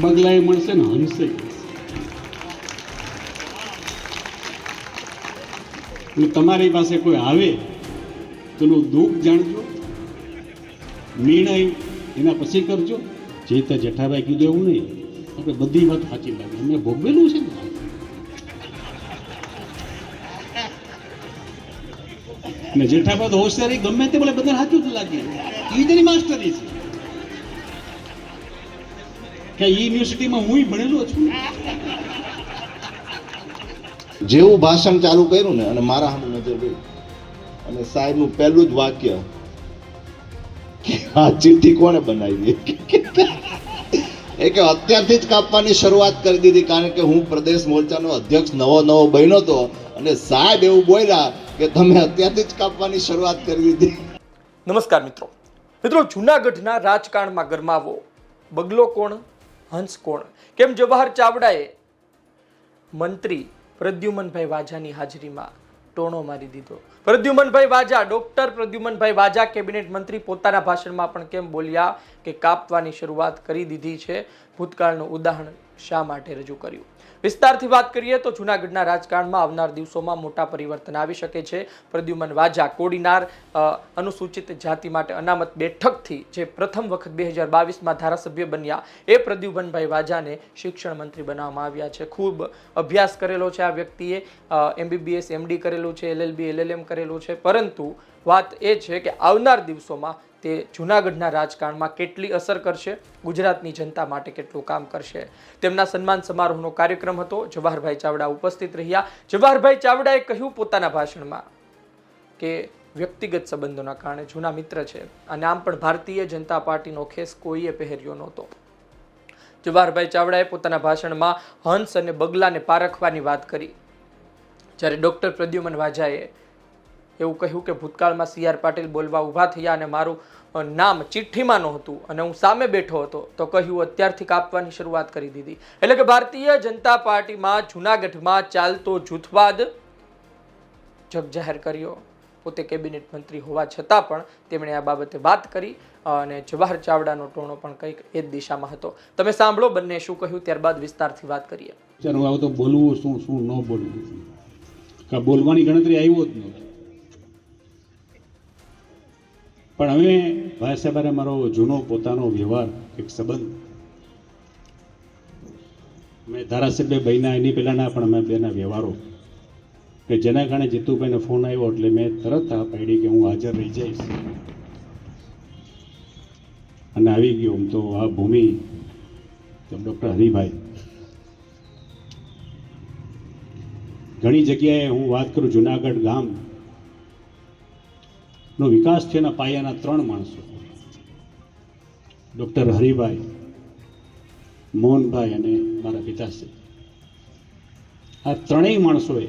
બગલાએ મળશે ને હંસે તમારી પાસે કોઈ આવે તો દુઃખ જાણજો, નિર્ણય એના પછી કરજો. જે તે જેઠાભાઈ કીધું એવું નહીં, આપણે બધી વાત સાચી લાગે. અમે ભોગવેલું છે ને? ને જેઠાભાઈ હોશિયારી, ગમે તે બોલે બધા સાચું જ લાગે. એ તેની માસ્ટરી છે. કે યુનિવર્સિટીમાં હું ભણેલો છું. જેવું ભાષણ ચાલુ કર્યું ને અને મારા સામે નજર ગઈ અને સાહેબનું પહેલું જ વાક્ય કે આ ચીઠી કોણે બનાવી? એ કે અત્યારથી જ કાપવાની શરૂઆત કરી દીધી કારણ કે હું પ્રદેશ મોરચાનો અધ્યક્ષ નવો નવો બન્યો હતો અને સાહેબ એવું બોલ્યા કે તમે અત્યારથી જ કાપવાની શરૂઆત કરી દીધી. નમસ્કાર મિત્રો. મિત્રો જૂનાગઢના રાજકારણમાં ગરમાવો. બગલો કોણ? હંસ કોણ કેમ જવાહર ચાવડાએ? મંત્રી પ્રદ્યુમનભાઈ વાજાની હાજરીમાં ટોણો મારી દીધો. પ્રદ્યુમનભાઈ વાજા ડોક્ટર પ્રદ્યુમનભાઈ વાજા કેબિનેટ મંત્રી પોતાના ભાષણમાં પણ કેમ બોલ્યા કે કાપવાની શરૂઆત કરી દીધી છે? ભૂતકાળનું ઉદાહરણ શા માટે રજૂ કર્યું? વિસ્તારથી વાત કરીએ તો જૂનાગઢના રાજકારણમાં આવનાર દિવસોમાં મોટા પરિવર્તન આવી શકે છે. પ્રદ્યુમન વાજા, કોડીનાર અનુસૂચિત જાતિ માટે અનામત બેઠકથી જે પ્રથમ વખત બે હજાર બાવીસમાં ધારાસભ્ય બન્યા, એ પ્રદ્યુમનભાઈ વાજાને શિક્ષણ મંત્રી બનાવવામાં આવ્યા છે. ખૂબ અભ્યાસ કરેલો છે આ વ્યક્તિએ એમબીબીએસ, એમડી કરેલું છે, એલએલબી, એલએલએમ કરેલું છે. પરંતુ વાત એ છે કે આવનાર દિવસોમાં તે જૂનાગઢના રાજકારણમાં કેટલી અસર કરશે? ગુજરાતની જનતા માટે કેટલું કામ કરશે? તેમના સન્માન સમારોહનો કાર્યક્રમ હતો. જવાહરભાઈ ચાવડા ઉપસ્થિત રહ્યા. જવાહરભાઈ ચાવડાએ કહ્યું પોતાના ભાષણમાં કે વ્યક્તિગત સંબંધોના કારણે જૂના મિત્ર છે. અને આમ પણ ભારતીય જનતા પાર્ટીનો ખેસ કોઈએ પહેર્યો નહોતો. જવાહરભાઈ ચાવડાએ પોતાના ભાષણમાં હંસ અને બગલાને પારખવાની વાત કરી. જ્યારે ડૉક્ટર પ્રદ્યુમન વાજાએ એવું કહ્યું કે ભૂતકાળમાં સી આર પાટીલ બોલવા ઊભા થયા અને મારું નામ ચિઠ્ઠીમાં નહોતું અને હું સામે બેઠો હતો, તો કહ્યું અત્યારથી કાપવાની શરૂઆત કરી દીધી. એટલે કે ભારતીય જનતા પાર્ટીમાં જૂનાગઢમાં ચાલતો જૂથવાદ જગજાહેર કર્યો. પોતે કેબિનેટ મંત્રી હોવા છતાં પણ તેમણે આ બાબતે વાત કરી અને જવાહર ચાવડાનો ટોણો પણ કંઈક એ જ દિશામાં હતો. તમે સાંભળો બંને શું કહ્યું, ત્યારબાદ વિસ્તારથી વાત કરીએ. બોલવું શું શું ન બોલવું? બોલવાની ગણતરી આવ્યો જ નહોતો પણ હવે ભાઈ સાહેબાને મારો જૂનો પોતાનો વ્યવહાર એક સંબંધ. મેં ધારાસભ્ય બન્યા, એની પહેલાંના પણ અમે બેના વ્યવહારો. કે જેના કારણે જીતુભાઈને ફોન આવ્યો એટલે મેં તરત આ પાડી કે હું હાજર રહી જઈશ. અને આવી ગયો હું તો આ ભૂમિ ડૉક્ટર હરિભાઈ. ઘણી જગ્યાએ હું વાત કરું, જુનાગઢ ગામ. નો વિકાસ છે એના પાયાના ત્રણ માણસો. ડૉક્ટર હરિભાઈ, મોહનભાઈ અને મારા પિતાશ્રી. આ ત્રણેય માણસોએ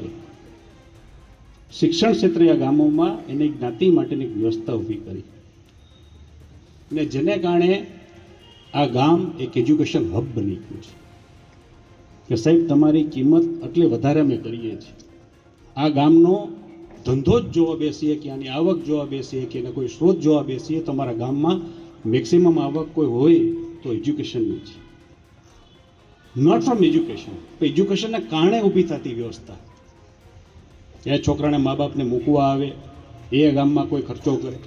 શિક્ષણ ક્ષેત્રે આ ગામોમાં એની જ્ઞાતિ માટેની વ્યવસ્થા ઊભી કરી. અને જેને કારણે આ ગામ એક એજ્યુકેશન હબ બની ગયું છે. કે સાહેબ, તમારી કિંમત એટલે વધારે અમે કરીએ છીએ. આ ગામનો ધંધો જ જોવા બેસીએ કે આની આવક જોવા બેસીએ કે એના કોઈ સ્ત્રોત જોવા બેસીએ, તમારા ગામમાં મેક્સિમમ આવક કોઈ હોય તો એજ્યુકેશનની છે નોટ ફ્રોમ એજ્યુકેશન એજ્યુકેશનને કારણે ઊભી થતી વ્યવસ્થા. એ છોકરાને મા બાપને મૂકવા આવે, એ ગામમાં કોઈ ખર્ચો કરે.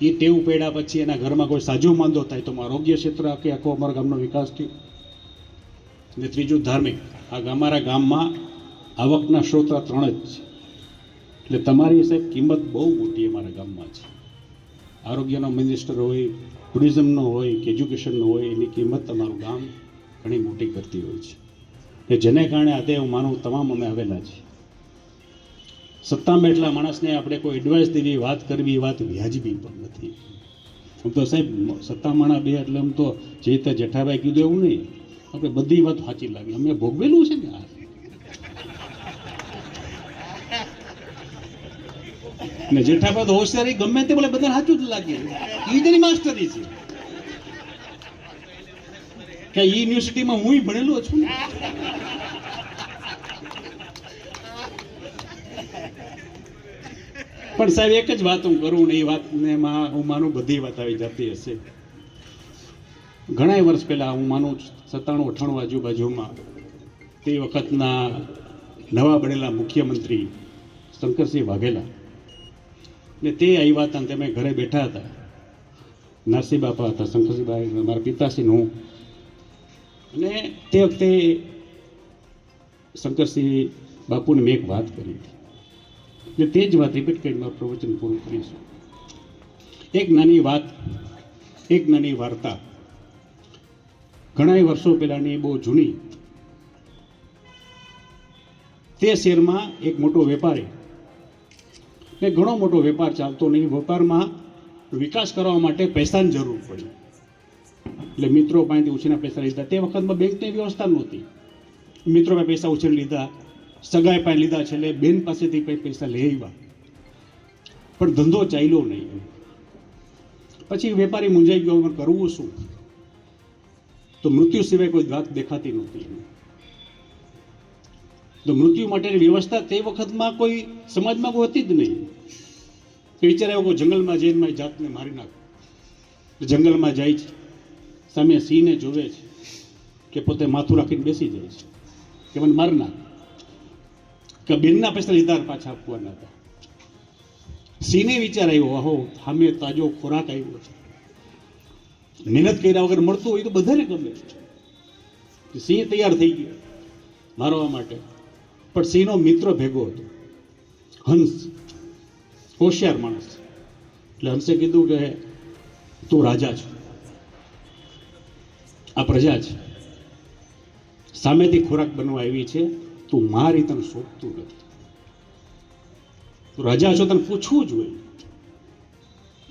એ ટેવ પડ્યા પછી એના ઘરમાં કોઈ સાજો માંદો થાય તો આરોગ્ય ક્ષેત્ર આખે આખો અમારા ગામનો વિકાસ થયો. ને ત્રીજું ધાર્મિક. આ અમારા ગામમાં આવકના સ્ત્રોત ત્રણ જ છે. એટલે તમારી સાહેબ કિંમત બહુ મોટી અમારા ગામમાં છે. આરોગ્યનો મિનિસ્ટર હોય ટુરિઝમનો હોય કે એજ્યુકેશનનો હોય, એની કિંમત તમારું ગામ ઘણી મોટી કરતી હોય છે. કે જેને કારણે આજે હું માનું તમામ અમે આવેલા છીએ. સત્તામાં બેઠેલા માણસને આપણે કોઈ એડવાઇસ દેવી, વાત કરવી, એ વાત વ્યાજબી પણ નથી. આમ તો સાહેબ સત્તા માણા બે, એટલે આમ તો જે રીતે જેઠાભાઈ કીધું એવું નહીં. આપણે બધી વાત સાચી લાગી. અમે ભોગવેલું છે ને આ ને જેઠાભાઈ તો હોશિયારી, ગમે તે બોલે બધા સાચું જ લાગે. એ માસ્ટરી છે. કે યુનિવર્સિટીમાં હું ભણેલો છું પણ સાહેબ, એક જ વાત હું કરું ને, એ વાતને હું માનું બધી વાત આવી જતી હશે. ઘણા વર્ષ પહેલાં હું માનું સત્તાણું, અઠાણું આજુબાજુમાં તે વખતના નવા બનેલા મુખ્યમંત્રી શંકરસિંહ વાઘેલા ને તે આવ્યા હતા તમે ઘરે બેઠા હતા. નરસિંહ બાપા હતા, શંકરસિંહભાઈ મારા પિતાશ્રીનું હું. અને તે વખતે શંકરસિંહ બાપુને મેં એક વાત કરી હતી. ને તે જ વાત રિપીટ કરીને મારું પ્રવચન પૂરું કરીશું. એક નાની વાત, એક નાની વાર્તા. ઘણા વર્ષો પહેલાંની બહુ જૂની. તે શહેરમાં એક મોટો વેપારી ને ઘણો મોટો વેપાર ચાલતો નહીં. વેપારમાં વિકાસ કરવા માટે પૈસાની જરૂર પડી. એટલે મિત્રો પાસેથી ઉછીના પૈસા લીધા. તે વખતમાં બેંકની વ્યવસ્થા નહોતી. મિત્રો પાસે પૈસા ઉછીને લીધા. સગાઈ પાસે લીધા. છેલ્લે બેન પાસેથી કંઈ પૈસા લઈ આવ્યા. પણ ધંધો ચાલ્યો નહીં. પછી વેપારી મૂંઝાઈ ગયો. કરવું શું? તો મૃત્યુ સિવાય કોઈ વાત દેખાતી નહોતી. તો મૃત્યુ માટેની વ્યવસ્થા તે વખતમાં કોઈ સમાજમાં કોઈ હતી જ નહીં. તો વિચાર આવ્યો જંગલમાં જઈને મારી જાતને મારી નાખો. જંગલમાં જાય છે. સામે સિંહને જોવે છે કે પોતે માથું રાખીને બેસી જાય છે. કે મને માર નાખ. કે બેનના પૈસા લીધા પાછા આપવાના હતા. સિંહને વિચાર આવ્યો અહો સામે તાજો ખોરાક આવ્યો છે. મહેનત કર્યા વગર મળતું હોય તો બધાને ગમે સિંહ તૈયાર થઈ ગયો. મારવા માટે પણ સિંહનો મિત્ર ભેગો હતો. હંસ. હોશિયાર માણસ. એટલે હંસે કીધું કે તું રાજા છે. આ પ્રજા છે. સામેથી ખોરાક બનવા આવી છે. તું મારી તને શોધતું નથી. તું રાજા છો તને પૂછવું જોઈએ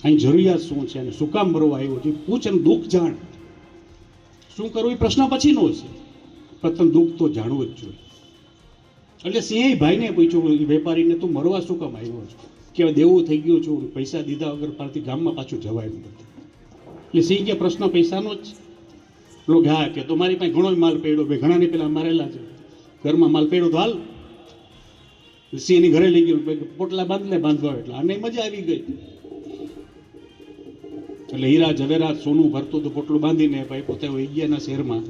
અહીં જરૂરિયાત શું છે અને શું કામ મરવા આવ્યો છે પૂછ અને દુઃખ જાણ. શું કરવું એ પ્રશ્ન પછીનો છે. તને દુઃખ તો જાણવું જ જોઈએ. એટલે સિંહે ભાઈને પૂછ્યું એ વેપારીને તું મરવા શું કામ આવ્યો છો? કે દેવું થઈ ગયું છું? પૈસા દીધા વગર પારથી ગામમાં પાછું જવાય નથી એટલે સિંહ કે, પ્રશ્ન પૈસાનો જ લો હા કે, તો મારી પાસે ઘણો માલ પડ્યો. ભાઈ ઘણાને પેલા મારેલા છે. ઘરમાં માલ પડ્યો તો હાલ. સિંહની ઘરે લઈ ગયો. પોટલા બાંધ લે બાંધવા એટલે. આને મજા આવી ગઈ. એટલે હીરા, ઝવેરાત, સોનું ભરતું તો પોટલું બાંધીને ભાઈ પોતે વહી ગયાના શહેરમાં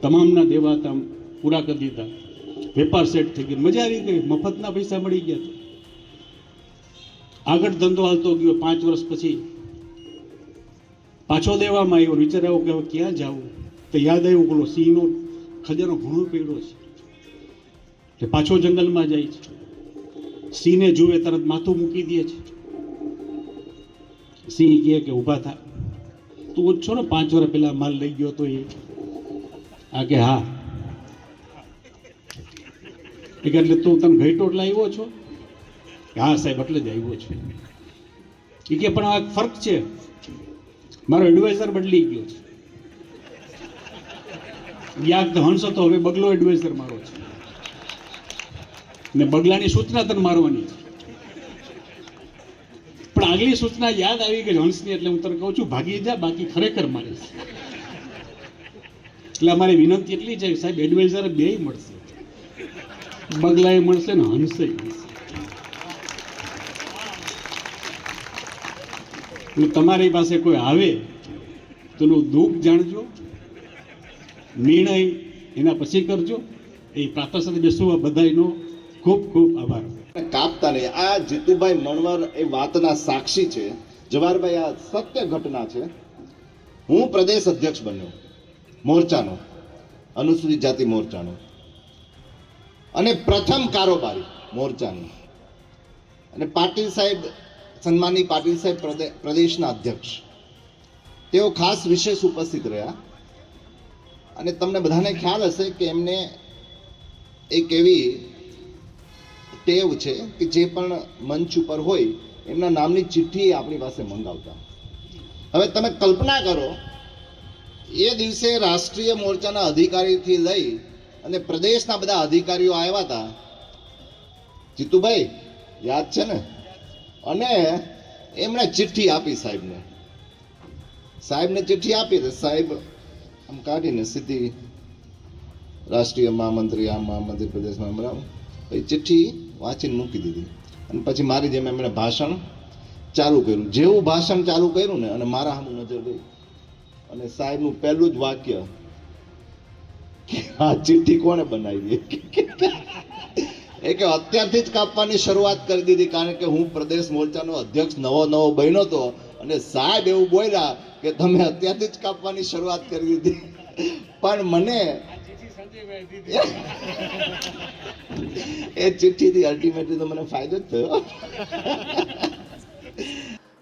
તમામના દેવા તામ પૂરા કરી દીધા. વેપાર સેટ થઈ ગયો. મજા આવી ગઈ. મફતના પૈસા મળી ગયા. આગળ ધંધો હાલતો ગયો પાંચ વર્ષ પછી. પાછો દેવામાં આવ્યો. વિચાર આવ્યો કે હવે ક્યાં જવું? તો યાદ આવ્યું, બોલો, સિંહનો ખજાનો ઘણો પડ્યો છે. એટલે પાછો જંગલમાં જાય છે. સિંહને જુએ, તરત માથું મૂકી દે છે. સિંહ કહે કે, ઊભા થા. તું છો ને? પાંચ વર્ષ પહેલાં માલ લઈ ગયો તો એ. આ કે, હા. કે એટલે તું તને ઘઈટો એટલે આવ્યો છો? હા, સાહેબ, એટલે જ આવ્યો છે. એ કે, પણ આ ફર્ક છે. મારો એડવાઇઝર બદલી ગયો છે. યાદ હંસ હતો હવે બગલો એડવાઇઝર મારો છે. ને બગલાની સૂચના તને મારવાની છે. પણ આગલી સૂચના યાદ આવી ગઈ હંસની એટલે હું તને કહું છું, ભાગી જા, બાકી ખરેખર મારીશ. એટલે અમારી વિનંતી એટલી છે સાહેબ એડવાઇઝર બે મળશે. બગલાએ મળશે ને હંસે. હું તમારી પાસે કોઈ આવે તો એનું દુઃખ જાણજો, નિર્ણય એના પછી કરજો. એ પ્રાર્થના સાથે બેસવા બધાનો ખૂબ ખૂબ આભાર. કાપતા નહીં આ જીતુભાઈ મણવર એ વાતના સાક્ષી છે. જવાહરભાઈ, આ સત્ય ઘટના છે. હું પ્રદેશ અધ્યક્ષ બન્યો, મોરચાનો, અનુસૂચિત જાતિ મોરચાનો. અને પ્રથમ કારોબારી, મોરચાની. અને પાટીલ સાહેબ સન્માની પાટીલ સાહેબ પ્રદે- પ્રદેશના અધ્યક્ષ. તેઓ ખાસ વિશેષ ઉપસ્થિત રહ્યા. અને તમને બધાને ખ્યાલ હશે કે એમને એક એવી ટેવ છે કે જે પણ મંચ ઉપર હોય, એમના નામની ચિઠ્ઠી આપણી પાસે મંગાવતા. હવે તમે કલ્પના કરો, એ દિવસે રાષ્ટ્રીય મોરચાના અધિકારીથી લઈ અને પ્રદેશના બધા અધિકારીઓ આવ્યા હતા. જીતુભાઈ, યાદ છે ને? અને એમણે ચિઠ્ઠી આપી સાહેબને. સાહેબને ચિઠ્ઠી આપી તો સાહેબ આમ કાઢીને સીધી રાષ્ટ્રીય મહામંત્રી આ મહામંત્રી પ્રદેશમાં બરાબર. એ ચિઠ્ઠી વાંચીને મૂકી દીધી. અને પછી મારી જેમ એમણે ભાષણ ચાલુ કર્યું. જેવું ભાષણ ચાલુ કર્યું ને અને મારા સામે નજર ગઈ. અને સાહેબનું પહેલું જ વાક્ય આ ચિઠ્ઠી કોણે બનાવી? એ કે અત્યારથી જ કાપવાની શરૂઆત કરી દીધી, કારણ કે હું પ્રદેશ મોરચાનો અધ્યક્ષ, નવો નવો બન્યો હતો અને સાહેબ એવું બોલ્યા કે તમે અત્યારથી જ કાપવાની શરૂઆત કરી દીધી. પણ મને એ ચિઠ્ઠીથી અલ્ટિમેટલી તો મને ફાયદો જ થયો.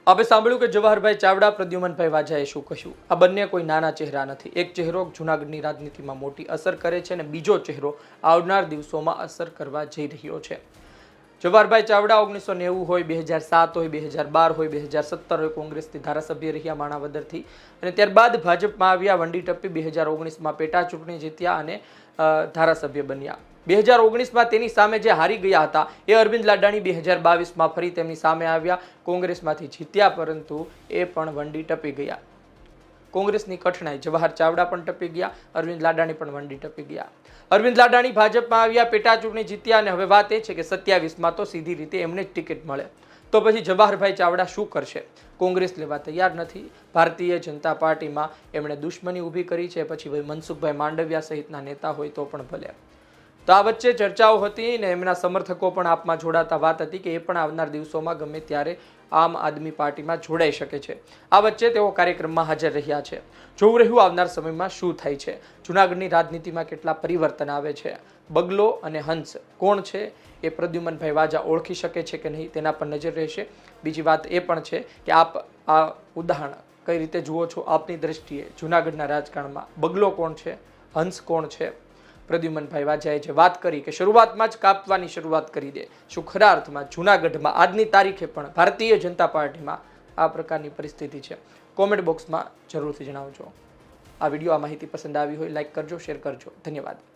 આપણે સાંભળ્યું કે જવાહરભાઈ ચાવડા, પ્રદ્યુમનભાઈ વાજાએ શું કહ્યું? આ બંને કોઈ નાના ચહેરા નથી. એક ચહેરો જૂનાગઢની રાજનીતિમાં મોટી અસર કરે છે અને બીજો ચહેરો આવનાર દિવસોમાં અસર કરવા જઈ રહ્યો છે. જવાહરભાઈ ચાવડા ઓગણીસો નેવું હોય, બે હજાર સાત હોય, બે હજાર બાર હોય, બે હજાર સત્તર હોય, કોંગ્રેસથી ધારાસભ્ય રહ્યા માણાવદરથી. અને ત્યારબાદ ભાજપમાં આવ્યા વંડી ટપ્પી બે હજાર ઓગણીસમાં પેટા ચૂંટણી જીત્યા અને ધારાસભ્ય બન્યા. બે હજાર ઓગણીસમાં તેની સામે જે હારી ગયા હતા, એ અરવિંદ લાડાણી બે હજાર બાવીસમાં ફરી તેમની સામે આવ્યા. કોંગ્રેસમાંથી જીત્યા, પરંતુ એ પણ વંડી ટપી ગયા. કોંગ્રેસની કઠણાઈ, જવાહર ચાવડા પણ ટપી ગયા, અરવિંદ લાડાણી પણ વંડી ટપી ગયા. અરવિંદ લાડાણી ભાજપમાં આવ્યા, પેટા ચૂંટણી જીત્યા અને હવે વાત એ છે કે સત્યાવીસમાં તો સીધી રીતે એમને જ ટિકિટ મળે. તો પછી જવાહરભાઈ ચાવડા શું કરશે? કોંગ્રેસ લેવા તૈયાર નથી. ભારતીય જનતા પાર્ટીમાં એમણે દુશ્મની ઊભી કરી છે. પછી ભાઈ મનસુખભાઈ માંડવિયા સહિતના નેતા હોય તો પણ ભલે. તો આ વચ્ચે ચર્ચાઓ હતી ને એમના સમર્થકો પણ આપમાં જોડાતા વાત હતી કે એ પણ આવનાર દિવસોમાં ગમે ત્યારે આમ આદમી પાર્ટીમાં જોડાઈ શકે છે. આ વચ્ચે તેઓ કાર્યક્રમમાં હાજર રહ્યા છે. જોવું રહ્યું આવનાર સમયમાં શું થાય છે? જુનાગઢની રાજનીતિમાં કેટલા પરિવર્તન આવે છે? બગલો અને હંસ કોણ છે? એ પ્રદ્યુમનભાઈ વાજા ઓળખી શકે છે કે નહીં તેના પર નજર રહેશે. બીજી વાત એ પણ છે કે આપ આ ઉદાહરણ કઈ રીતે જુઓ છો? આપની દ્રષ્ટિએ જુનાગઢના રાજકારણમાં બગલો કોણ છે? હંસ કોણ છે? પ્રદ્યુમનભાઈ વાજાએ જે વાત કરી કે શરૂઆતમાં જ કાપવાની શરૂઆત કરી દે. શું ખરા અર્થમાં જૂનાગઢમાં આજની તારીખે પણ ભારતીય જનતા પાર્ટીમાં આ પ્રકારની પરિસ્થિતિ છે. કોમેન્ટ બોક્સમાં જરૂરથી જણાવજો. આ વીડિયો આ માહિતી પસંદ આવી હોય, લાઈક કરજો, શેર કરજો. ધન્યવાદ.